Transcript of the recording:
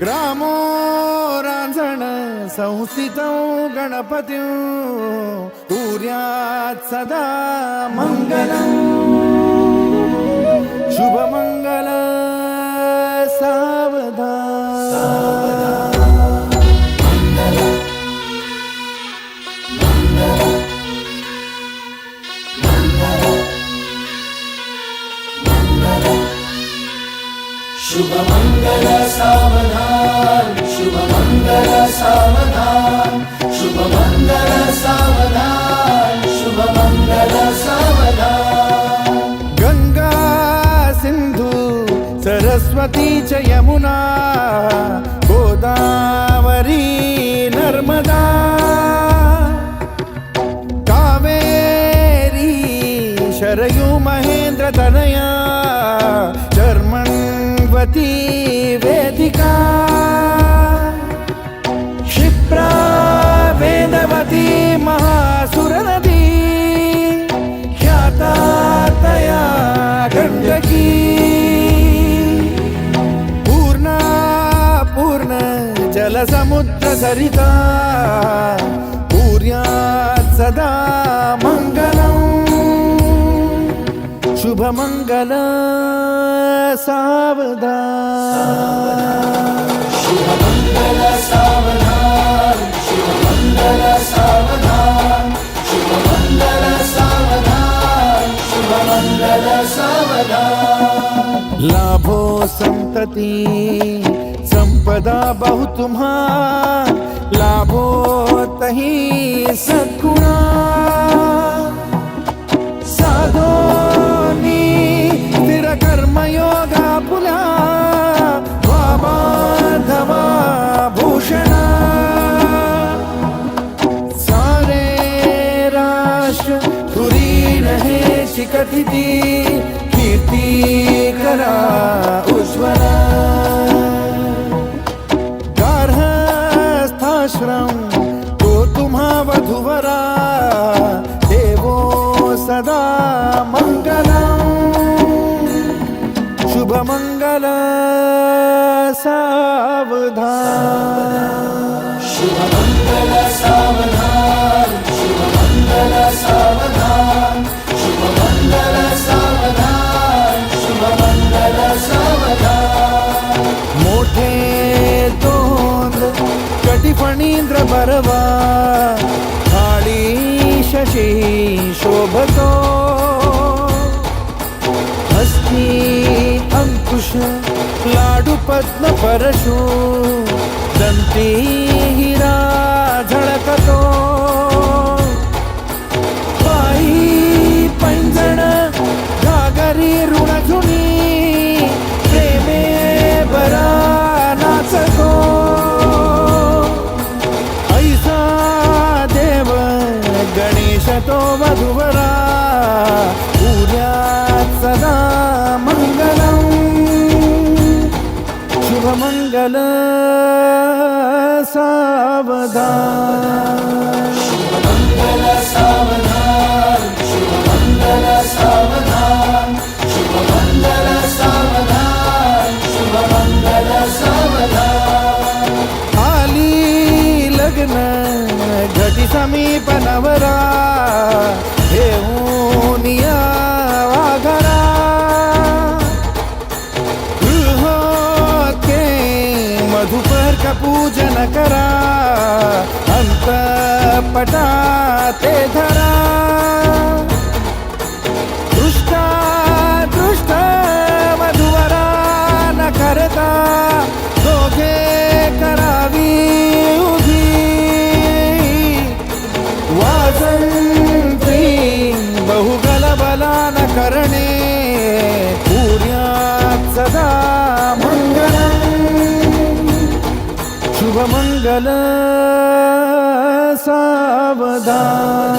ग्रामो रांझण संस्थितं गणपतिं। कुर्यात् सदा मङ्गलम् शुभमङ्गल सावधान శుభమంగళ సావధాన్ శుభమంగళ సావధాన్ శుభమంగళ సావధాన్ శుభమంగళ సావధాన్. గంగా సింధు సరస్వతి చ యమునా గోదావరి నర్మదా. కావేరీ శరయు మహేంద్ర తనయా. चर्मण्वती वेदिका। क्षिप्रा वेदवती महासुरनदी। ख्याता तया गण्डकी। पूर्णा पूर्ण जलसमुद्रसरिता। पूर्यात् सदा शुभमङ्गल सावधान। शुभमङ्गल सावधान शुभमङ्गल सावधान शुभमङ्गल सावधान शुभमङ्गल सावधान लाभो संतति संपदा बहु तुम्हा लाभो तही सद्गुणा। तुरी रहे शिकटिती कीर्ती करा उज्ज्वला। गार्हस्थाश्रम तो तुम्हा वधुवरा, देवो सदा मंगलम शुभ मंगल सावधान। शुभमङ्गल कटिफणींद्र बरवा थाळी शशी शोभतो हस्ती अंकुश लाडू पद्म परशु दंती हिरा झळकतो। तो वधुवरा पूजा सदा मंगल शुभ मंगल सावधा पूजन करा अंतपटा ते धरा। दृष्टा, दृष्ट मधुवरा न करता, दोघे करावी उभी। बहुगल बला न करणे सर्वमङ्गल सावधान।